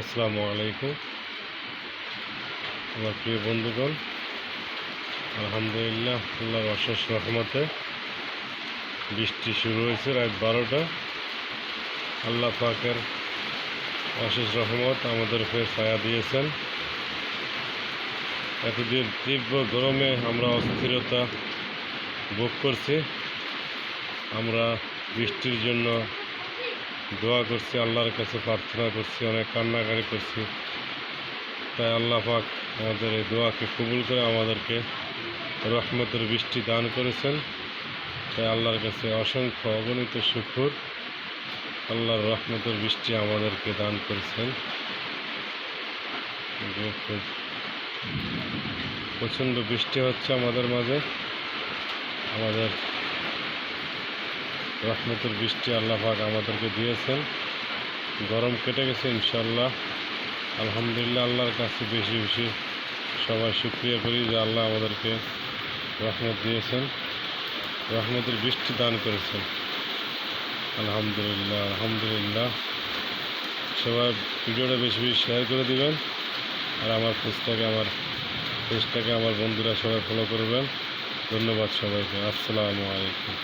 আসসালামু আলাইকুম। আমার প্রিয় বন্ধুগণ, আলহামদুলিল্লাহ, আল্লাহর অশেষ রহমতে বৃষ্টি শুরু হয়েছে রাত বারোটা। আল্লাহ পাকের অশেষ রহমত আমাদের উপরে ছায়া দিয়েছেন। এতদিন তীব্র গরমে আমরা অস্থিরতা ভোগ করছি। আমরা বৃষ্টির জন্য দোয়া করছি, আল্লাহর কাছে প্রার্থনা করছি, অনেক কান্নাকারি করছি। তাই আল্লাহ পাক আমাদের এই দোয়াকে কবুল করে আমাদেরকে রহমতের বৃষ্টি দান করেছেন। তাই আল্লাহর কাছে অসংখ্য অগণিত শুকুর। আল্লাহর রহমতের বৃষ্টি আমাদেরকে দান করেছেন। প্রচণ্ড বৃষ্টি হচ্ছে আমাদের মাঝে। আমাদের রহমতের বৃষ্টি আল্লাহ পাক আমাদেরকে দিয়েছেন। গরম কেটে গেছে ইনশাল্লাহ আলহামদুলিল্লাহ আল্লাহর কাছে বেশি বেশি সবাই শুক্রিয়া করি যে আল্লাহ আমাদেরকে রহমত দিয়েছেন, রহমতের বৃষ্টি দান করেছেন। আলহামদুলিল্লাহ আলহামদুলিল্লাহ। সবাই ভিডিওটা বেশি বেশি শেয়ার করে দিবেন আর আমার পেজটাকে আমার পেজটাকে আমার বন্ধুরা সবাই ফলো করবেন। ধন্যবাদ সবাইকে। আসসালামু আলাইকুম।